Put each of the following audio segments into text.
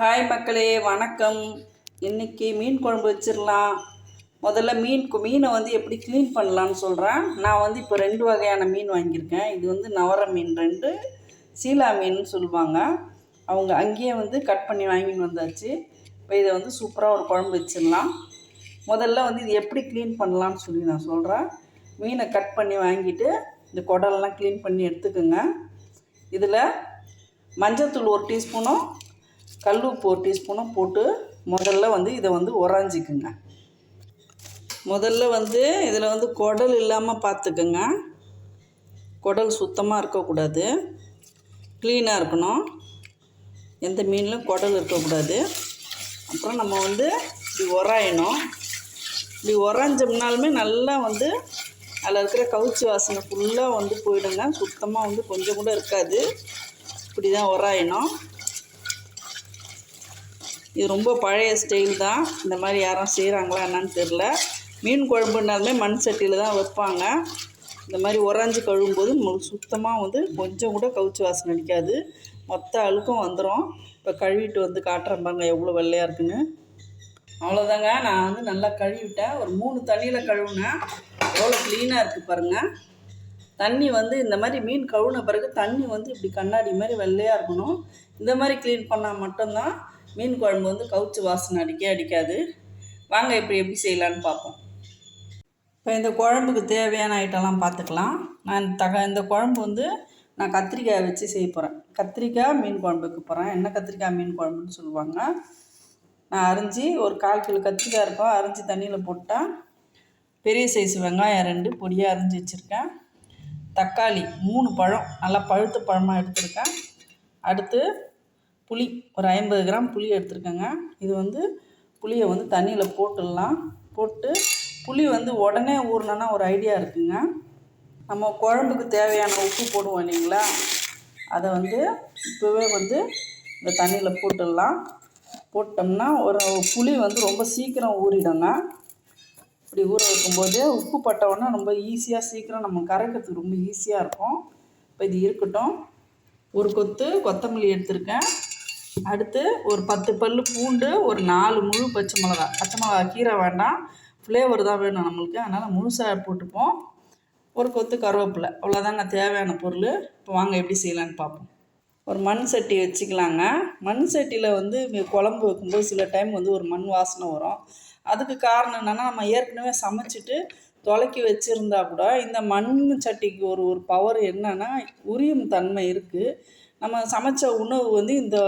Hi மக்களே வணக்கம். இன்னைக்கு மீன் குழம்பு வச்சிடலாம் முதல்ல மீன் மீனை வந்து எப்படி க்ளீன் பண்ணலான்னு சொல்கிறேன் நான் வந்து இப்போ ரெண்டு வகையான மீன் வாங்கியிருக்கேன். இது வந்து நவர மீன் ரெண்டு சீலா மீன் சொல்லுவாங்க. அவங்க அங்கேயே வந்து கட் பண்ணி வாங்கின்னு வந்தாச்சு. இப்போ இதை வந்து சூப்பராக ஒரு குழம்பு வச்சிடலாம் முதல்ல வந்து இது எப்படி க்ளீன் பண்ணலான்னு சொல்லி நான் சொல்கிறேன் மீனை கட் பண்ணி வாங்கிட்டு இந்த குடல்லாம் க்ளீன் பண்ணி எடுத்துக்கோங்க. இதில் மஞ்சத்தூள் ஒரு டீஸ்பூனும் கல் உப்பு ஒரு டீஸ்பூனும் போட்டு முதல்ல வந்து இதை வந்து உறைஞ்சிக்குங்க. முதல்ல வந்து இதில் வந்து குடல் இல்லாமல் பார்த்துக்குங்க. குடல் சுத்தமாக இருக்கக்கூடாது. க்ளீனாக இருக்கணும். எந்த மீன்லையும் குடல் இருக்கக்கூடாது. அப்புறம் நம்ம வந்து இப்படி உராயணும். இப்படி உராஞ்சோம்னாலுமே நல்லா வந்து அதில் இருக்கிற கவுச்சி வாசனை ஃபுல்லாக வந்து போயிடுங்க. சுத்தமாக வந்து கொஞ்சம் கூட இருக்காது. இப்படி தான் உராயணும். இது ரொம்ப பழைய ஸ்டைல் தான். இந்த மாதிரி யாரும் செய்கிறாங்களா என்னன்னு தெரில மீன் குழம்புனாலுமே மண் சட்டியில் தான் வைப்பாங்க. இந்த மாதிரி உறைஞ்சி கழுவும்போது சுத்தமாக வந்து கொஞ்சம் கூட கவுச்சி வாசனை அடிக்காது. மொத்த அழுக்கும் வந்துடும் இப்போ கழுவிட்டு வந்து காட்டுறேன் பாருங்க எவ்வளோ வெள்ளையாக இருக்குன்னு. அவ்வளோதாங்க நான் வந்து நல்லா கழுவிட்டேன். ஒரு மூணு தண்ணியில் கழுவுனேன். எவ்வளோ க்ளீனாக இருக்குது பாருங்கள் தண்ணி வந்து இந்த மாதிரி மீன் கழுவுன பிறகு தண்ணி வந்து இப்படி கண்ணாடி மாதிரி வெள்ளையாக இருக்கணும். இந்த மாதிரி க்ளீன் பண்ணால் மட்டும்தான் மீன் குழம்பு வந்து கவுச்சி வாசனை அடிக்க அடிக்காது. வாங்க இப்போ எப்படி செய்யலான்னு பார்ப்போம். இப்போ இந்த குழம்புக்கு தேவையான ஐட்டம்லாம் பார்த்துக்கலாம். நான் தக இந்த குழம்பு வந்து நான் கத்திரிக்காய் வச்சு செய்ய போகிறேன் கத்திரிக்காய் மீன் குழம்பு வைக்க போகிறேன் என்ன கத்திரிக்காய் மீன் குழம்புன்னு சொல்லுவாங்க. நான் அரிஞ்சு ஒரு கால் கிலோ கத்திரிக்காய் இருக்கும். அரிஞ்சு தண்ணியில் போட்டால் பெரிய சைஸ் வெங்காயம் ரெண்டு பொடியாக அரிஞ்சு வச்சுருக்கேன். தக்காளி மூணு பழம் நல்லா பழுத்த பழமாக எடுத்திருக்கேன். அடுத்து புளி ஒரு ஐம்பது கிராம் புளி எடுத்துருக்கேங்க. இது வந்து புளியை வந்து தண்ணியில் போட்டுடலாம். போட்டு புளி வந்து உடனே ஊறினா ஒரு ஐடியா இருக்குங்க. நம்ம குழம்புக்கு தேவையான உப்பு போடுவோம் இல்லைங்களா? அதை வந்து இப்போவே வந்து இந்த தண்ணியில் போட்டுடலாம். போட்டோம்னா ஒரு புளி வந்து ரொம்ப சீக்கிரம் ஊறிடுங்க. இப்படி ஊற வைக்கும்போது உப்பு பட்டவுடனே ரொம்ப ஈஸியாக சீக்கிரம் நம்ம கரைக்கிறதுக்கு ரொம்ப ஈஸியாக இருக்கும். இப்போ இது இருக்கட்டும். ஒரு கொத்து கொத்தமல்லி எடுத்திருக்கேன். அடுத்து ஒரு பத்து பல் பூண்டு ஒரு நாலு முழு பச்சை மிளகா. பச்சை மிளகா கீரை வேண்டாம். ஃப்ளேவர் தான் வேணும் நம்மளுக்கு. அதனால் முழுசாக போட்டுப்போம். ஒரு கொத்து கருவேப்பிலை. அவ்வளோதாங்க தேவையான பொருள். இப்போ வாங்க எப்படி செய்யலான்னு பார்ப்போம். ஒரு மண் சட்டி வச்சுக்கலாங்க. மண் சட்டியில் வந்து குழம்பு வைக்கும்போது சில டைம் வந்து ஒரு மண் வாசனை வரும். அதுக்கு காரணம் என்னென்னா நம்ம ஏற்கனவே சமைச்சிட்டு தொலைக்கி வச்சுருந்தா கூட இந்த மண் சட்டிக்கு ஒரு ஒரு பவர் என்னென்னா உரியும் தன்மை இருக்குது நம்ம சமைச்ச உணவு வந்து இந்த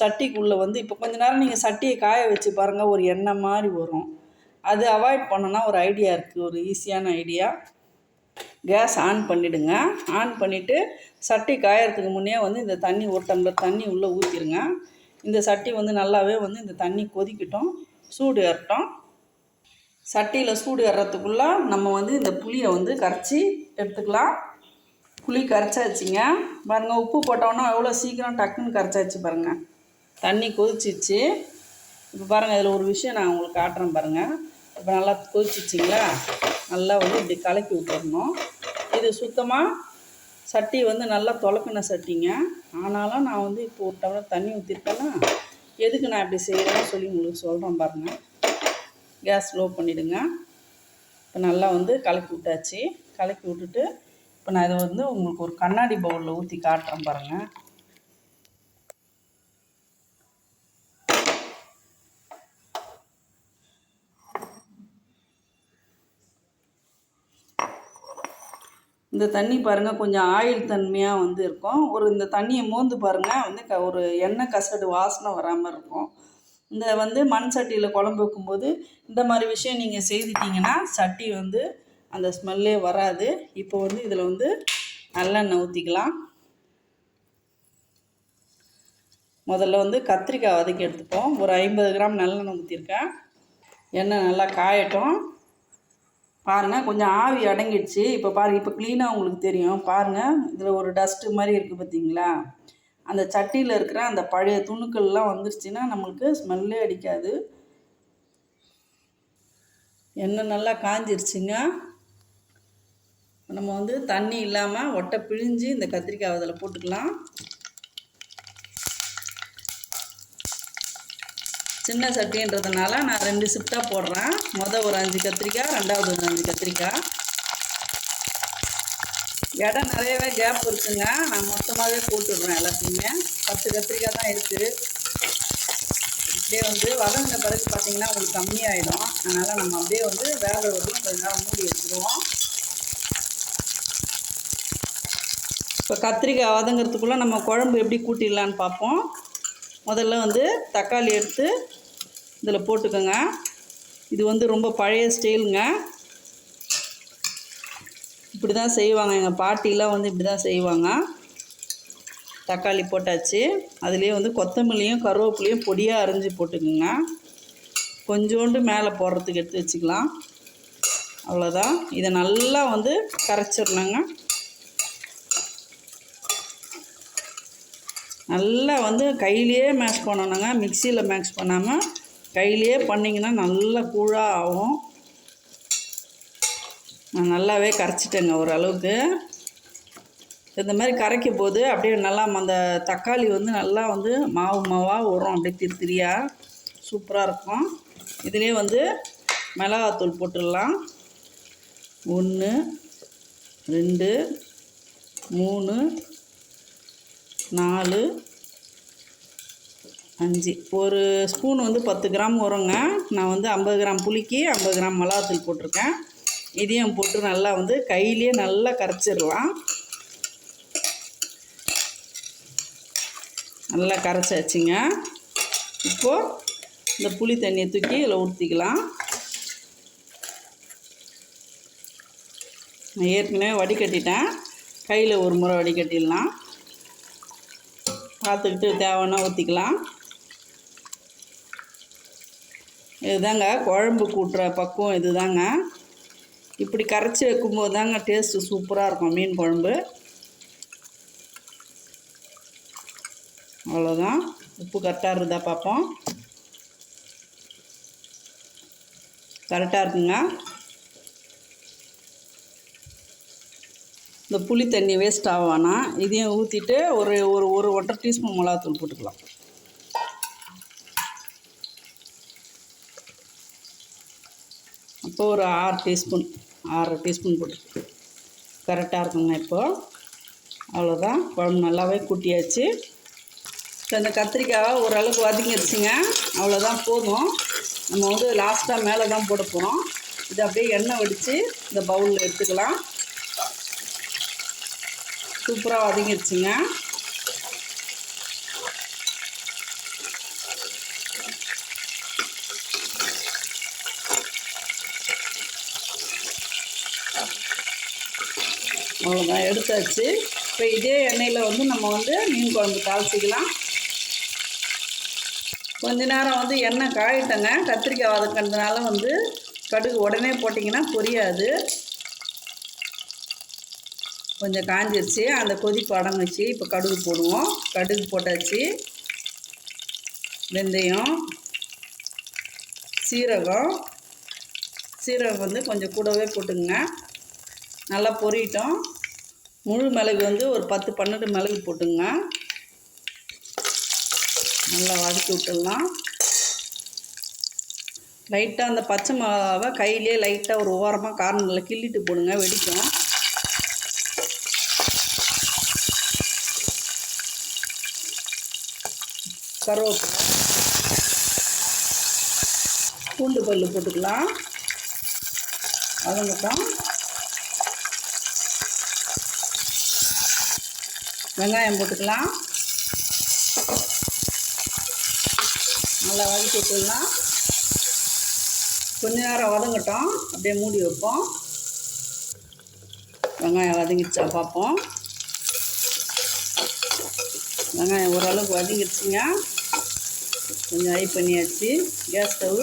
சட்டிக்குள்ளே வந்து இப்போ கொஞ்ச நேரம் நீங்கள் சட்டியை காய வச்சு பாருங்கள் ஒரு எண்ணெய் மாதிரி வரும். அது அவாய்ட் பண்ணோன்னா ஒரு ஐடியா இருக்குது ஒரு ஈஸியான ஐடியா கேஸ் ஆன் பண்ணிவிடுங்க ஆன் பண்ணிவிட்டு சட்டி காயறதுக்கு முன்னே வந்து இந்த தண்ணி ஒரு டம்ளர் தண்ணி உள்ளே ஊற்றிடுங்க இந்த சட்டி வந்து நல்லாவே வந்து இந்த தண்ணி கொதிக்கட்டும் சூடு ஏறட்டும். சட்டியில் சூடு ஏறத்துக்குள்ளே நம்ம வந்து இந்த புளியை வந்து கரைச்சி எடுத்துக்கலாம். புளி கரைச்சாச்சுங்க. பாருங்கள் உப்பு போட்டோன்னா எவ்வளோ சீக்கிரம் டக்குன்னு கரைச்சாச்சு பாருங்கள் தண்ணி கொதிச்சிச்சு. இப்போ பாருங்கள் இதில் ஒரு விஷயம் நான் உங்களுக்கு காட்டுறேன் பாருங்கள் இப்போ நல்லா கொதிச்சிச்சிங்களா? நல்லா வந்து இப்படி கலக்கி விட்டுறணும். இது சுத்தமாக சட்டி வந்து நல்லா துலக்கின சட்டிங்க. ஆனாலும் நான் வந்து இப்போ ஒரு டம்ளர் தண்ணி ஊற்றிருக்கேன்னா எதுக்கு நான் இப்படி செய்கிறேன்னு சொல்லி உங்களுக்கு சொல்கிறேன் பாருங்கள் கேஸ் ஸ்லோ பண்ணிவிடுங்க இப்போ நல்லா வந்து கலக்கி விட்டாச்சு. கலக்கி விட்டுட்டு இப்போ நான் இதை வந்து உங்களுக்கு ஒரு கண்ணாடி பவுலில் ஊற்றி காட்டுறேன் பாருங்கள் இந்த தண்ணி பாருங்கள் கொஞ்சம் ஆயில் தன்மையாக வந்து இருக்கும். ஒரு இந்த தண்ணியை மோந்து பாருங்கள் வந்து க ஒரு எண்ணெய் கசடு வாசனை வராமல் இருக்கும். இந்த வந்து மண் சட்டியில் குழம்பு வைக்கும்போது இந்த மாதிரி விஷயம் நீங்கள் செய்துட்டீங்கன்னா சட்டி வந்து அந்த ஸ்மெல்லே வராது. இப்போ வந்து இதில் வந்து நல்லெண்ணெய் ஊற்றிக்கலாம் முதல்ல வந்து கத்திரிக்காய் வதக்கி எடுத்துப்போம் ஒரு ஐம்பது கிராம் நல்லெண்ணெய் ஊற்றிருக்கேன் எண்ணெய் நல்லா காயட்டும். பாருங்கள் கொஞ்சம் ஆவி அடங்கிடுச்சு. இப்போ பாருங்கள் இப்போ க்ளீனாக உங்களுக்கு தெரியும். பாருங்கள் இதில் ஒரு டஸ்ட்டு மாதிரி இருக்குது பார்த்தீங்களா அந்த சட்டியில் இருக்கிற அந்த பழைய துணுக்கள்லாம் வந்துருச்சுன்னா நம்மளுக்கு ஸ்மெல்லே அடிக்காது. எண்ணெய் நல்லா காஞ்சிருச்சுங்க. நம்ம வந்து தண்ணி இல்லாமல் ஒட்டை பிழிஞ்சு இந்த கத்திரிக்காய் அதில் போட்டுக்கலாம். சின்ன சட்டின்றதுனால நான் ரெண்டு ஷிஃப்டாக போடுறேன். மொதல் ஒரு அஞ்சு கத்திரிக்காய் ரெண்டாவது ஒரு அஞ்சு கத்திரிக்காய். இடம் நிறையவே கேப் இருக்குங்க. நான் மொத்தமாகவே போட்டுடுறேன் எல்லாத்தையுமே. பத்து கத்திரிக்காய் தான் இருக்குது அப்படியே வந்து வதங்கின பிறகு பார்த்தீங்கன்னா உங்களுக்கு கம்மியாயிடும். அதனால் நம்ம அப்படியே வந்து வேலை வரலாம் கொஞ்ச நேரம் மூடி வச்சுருவோம். இப்போ கத்திரிக்காய் வதங்கிறதுக்குள்ளே நம்ம குழம்பு எப்படி கூட்டிடலான்னு பார்ப்போம். முதல்ல வந்து தக்காளி எடுத்து இதில் போட்டுக்கோங்க. இது வந்து ரொம்ப பழைய ஸ்டைலுங்க. இப்படி தான் செய்வாங்க. எங்கள் பாட்டிலாம் வந்து இப்படி தான் செய்வாங்க. தக்காளி போட்டாச்சு. அதுலேயே வந்து கொத்தமல்லியும் கருவேப்பிலையும் பொடியாக அரிஞ்சு போட்டுக்கோங்க. கொஞ்சோண்டு மேலே போடுறதுக்கு எடுத்து வச்சுக்கலாம். அவ்வளோதான் இதை நல்லா வந்து கரைச்சிடணுங்க. நல்லா வந்து கையிலேயே மேக்ஸ் பண்ணணுங்க. மிக்சியில் மேக்ஸ் பண்ணாமல் கையிலேயே பண்ணிங்கன்னா நல்லா கூழாக ஆகும். நான் நல்லாவே கரைச்சிட்டேங்க ஓரளவுக்கு. இந்த மாதிரி கரைக்கும் போது அப்படியே நல்லா அந்த தக்காளி வந்து நல்லா வந்து மாவு மாவாக வரும் அப்படியே திரு திரியாக சூப்பராக இருக்கும். இதுலேயே வந்து மிளகாத்தூள் போட்டுடலாம். ஒன்று ரெண்டு மூணு நாலு அஞ்சு. ஒரு ஸ்பூன் வந்து பத்து கிராம் வருங்க. நான் வந்து ஐம்பது கிராம் புளிக்கு ஐம்பது கிராம் மிளகாத்தூள் போட்டிருக்கேன். இதையும் போட்டு நல்லா வந்து கையிலேயே நல்லா கரைச்சிடலாம். நல்லா கரைச்சாச்சுங்க. இப்போது இந்த புளி தண்ணியை தூக்கி இதில் ஊற்றிக்கலாம். நான் ஏற்கனவே வடிகட்டிட்டேன். கையில் ஒரு முறை வடிகட்டிடலாம். பார்த்துக்கிட்டு தேவைன்னா ஊற்றிக்கலாம் இதுதாங்க குழம்பு கூட்டுற பக்குவம் இதுதாங்க. இப்படி கரைச்சி வைக்கும்போது தாங்க டேஸ்ட்டு சூப்பராக இருக்கும் மீன் குழம்பு. அவ்வளோதான் உப்பு கரெக்டாக இருந்தால் பார்ப்போம். கரெக்டாக இருக்குங்க. இந்த புளி தண்ணி வேஸ்ட் ஆகானா இதையும் ஊற்றிட்டு ஒரு ஒரு ஒரு ஒன்றரை டீஸ்பூன் மிளகாத்தூள் போட்டுக்கலாம். அப்போது ஒரு ஆறு டீஸ்பூன் ஆறு டீஸ்பூன் போட்டு கரெக்டாக இருக்குங்க இப்போது அவ்வளோதான் குழம்பு நல்லாவே கூட்டியாச்சு. இப்போ இந்த கத்திரிக்காவை ஓரளவுக்கு வதங்கிடுச்சுங்க அவ்வளோதான் போதும். நம்ம வந்து லாஸ்ட்டாக மேலே தான் போட போகிறோம் இது அப்படியே எண்ணெய் வடித்து இந்த பவுலில் எடுத்துக்கலாம். சூப்பராக வதங்கிடுச்சுங்க அவ்வளோதான் எடுத்தாச்சு. இப்போ இதே எண்ணெயில் வந்து நம்ம வந்து மீன் குழம்பு தாளிச்சிக்கலாம். கொஞ்ச நேரம் வந்து எண்ணெய் காயிட்டங்க. கத்திரிக்காய் வதக்கிறதுனால வந்து கடுகு உடனே போட்டிங்கன்னா பொரியாது. கொஞ்சம் காஞ்சிருச்சு. அந்த கொதிப்பு அடங்குச்சு. இப்போ கடுகு போடுவோம். கடுகு போட்டாச்சு. வெந்தயம் சீரகம். சீரகம் வந்து கொஞ்சம் கூடவே போட்டுங்க. நல்லா பொரியட்டும் முழு மிளகு வந்து ஒரு பத்து பன்னெண்டு மிளகு போட்டுங்க. நல்லா வதக்கி விட்டுடலாம். லைட்டாக அந்த பச்சை மிளகாவை கையிலே லைட்டாக ஒரு ஓரமாக கார்னரில் கிள்ளிட்டு போடுங்க. வெடிக்கும். கருவேப்பிலை. பூண்டு பல் போட்டுக்கலாம். வதங்கட்டும் வெங்காயம் போட்டுக்கலாம். நல்லா வதக்கி விட்டுக்கலாம் கொஞ்ச நேரம் வதங்கட்டும். அப்படியே மூடி வைப்போம். வெங்காயம் வதங்கிடுச்சா பார்ப்போம். வெங்காயம் ஓரளவுக்கு வதங்கிடுச்சுங்க. கொஞ்சம் ஐ பண்ணியாச்சு. கேஸ் ஸ்டவ்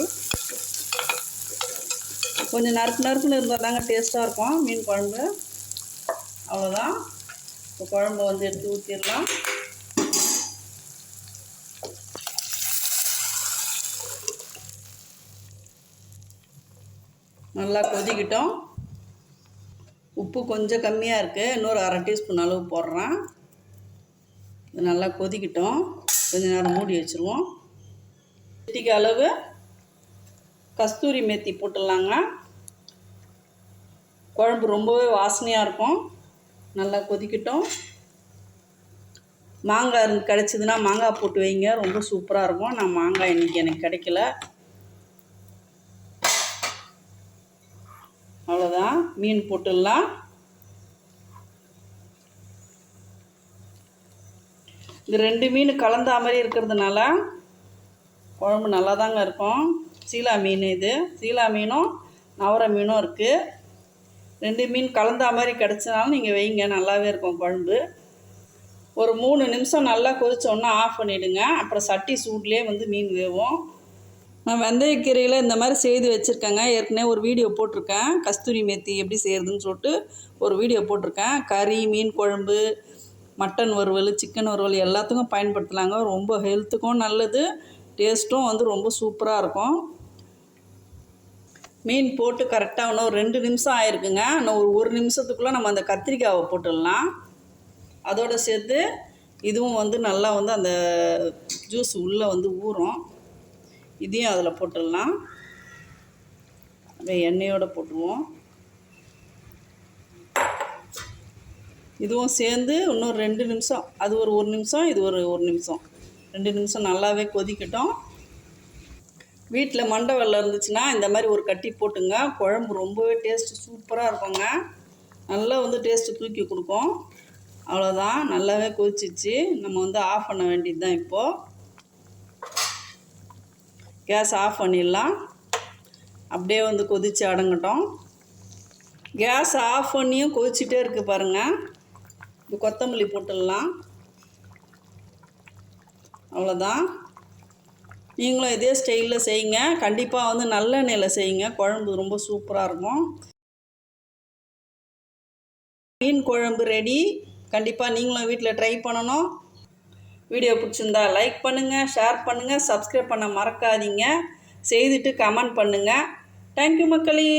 கொஞ்சம் நறுக்கு நறுக்குன்னு இருந்தால் தாங்க டேஸ்ட்டாக இருக்கும். மீன் குழம்பு. அவ்வளோதான் இப்போ குழம்பு வந்து எடுத்து ஊற்றிடலாம் நல்லா கொதிக்கிட்டோம். உப்பு கொஞ்சம் கம்மியாக இருக்குது இன்னொரு அரை டீஸ்பூன் அளவு போடுறேன். இது நல்லா கொதிக்கிட்டோம். கொஞ்ச நேரம் மூடி வச்சுருவோம். சிட்டிக்கு அளவு. கஸ்தூரி மேத்தி போட்டுடலாங்க. குழம்பு ரொம்பவே வாசனையாக இருக்கும். நல்லா கொதிக்கட்டும். மாங்காய் இருந்து கிடச்சிதுன்னா மாங்காய் போட்டு வைங்க. ரொம்ப சூப்பராக இருக்கும். நான் மாங்காய் இன்றைக்கி எனக்கு கிடைக்கல. அவ்வளோதான் மீன் போட்டுடலாம். இந்த ரெண்டு மீன் கலந்தா மாதிரி இருக்கிறதுனால குழம்பு நல்லா தாங்க இருக்கும். சீலா மீன் இது. சீலா மீனும் நவர மீனும் இருக்குது ரெண்டு மீன் கலந்தா மாதிரி கிடச்சனாலும் நீங்கள் வைங்க நல்லாவே இருக்கும் குழம்பு. ஒரு மூணு நிமிஷம் நல்லா கொதிச்சோன்னா ஆஃப் பண்ணிவிடுங்க அப்புறம் சட்டி சூட்லேயே வந்து மீன் வேவோம். நான் வெந்தயக்கீரையில் இந்த மாதிரி செய்து வச்சுருக்கேங்க. ஏற்கனவே ஒரு வீடியோ போட்டிருக்கேன். கஸ்தூரி மேத்தி எப்படி செய்கிறதுன்னு சொல்லிட்டு ஒரு வீடியோ போட்டிருக்கேன். கறி மீன் குழம்பு மட்டன் வறுவல் சிக்கன் வறுவல் எல்லாத்துக்கும் பயன்படுத்தலாங்க. ரொம்ப ஹெல்த்துக்கும் நல்லது. டேஸ்ட்டும் வந்து ரொம்ப சூப்பராக இருக்கும். மீன் போட்டு கரெக்டாக இன்னும் ரெண்டு நிமிஷம் ஆயிருக்குங்க. இன்னும் ஒரு ஒரு நிமிஷத்துக்குள்ளே நம்ம அந்த கத்திரிக்காவை போட்டுடலாம். அதோடு சேர்த்து இதுவும் வந்து நல்லா வந்து அந்த ஜூஸ் உள்ளே வந்து ஊறும். இதையும் அதில் போட்டுடலாம். அப்படியே எண்ணெயோடு போட்டுருவோம். இதுவும் சேர்ந்து இன்னொரு ரெண்டு நிமிஷம் அது ஒரு ஒரு நிமிஷம் இது ஒரு ஒரு நிமிஷம். ரெண்டு நிமிஷம் நல்லாவே கொதிக்கட்டும். வீட்டில் மண்டை வெள்ளம் இருந்துச்சுன்னா இந்த மாதிரி ஒரு கட்டி போட்டுங்க. குழம்பு ரொம்பவே டேஸ்ட்டு சூப்பராக இருக்குங்க. நல்லா வந்து டேஸ்ட்டு தூக்கி கொடுக்கும். அவ்வளோதான் நல்லாவே கொதிச்சிச்சு. நம்ம வந்து ஆஃப் பண்ண வேண்டியது தான் இப்போது கேஸ் ஆஃப் பண்ணிடலாம். அப்படியே வந்து கொதித்து அடங்கட்டும். கேஸ் ஆஃப் பண்ணியும் கொதிச்சிட்டே இருக்குது பாருங்கள் இப்போ கொத்தமல்லி போட்டுடலாம். அவ்வளோதான். நீங்களும் இதே ஸ்டைலில் செய்யுங்க. கண்டிப்பாக வந்து நல்லெண்ணெயில் செய்யுங்க. குழம்பு ரொம்ப சூப்பராக இருக்கும். மீன் குழம்பு ரெடி கண்டிப்பாக நீங்களும் வீட்டில் ட்ரை பண்ணணும். வீடியோ பிடிச்சிருந்தா லைக் பண்ணுங்கள் ஷேர் பண்ணுங்கள் சப்ஸ்கிரைப் பண்ண மறக்காதீங்க. செய்துட்டு கமெண்ட் பண்ணுங்கள் தேங்க்யூ மக்களே.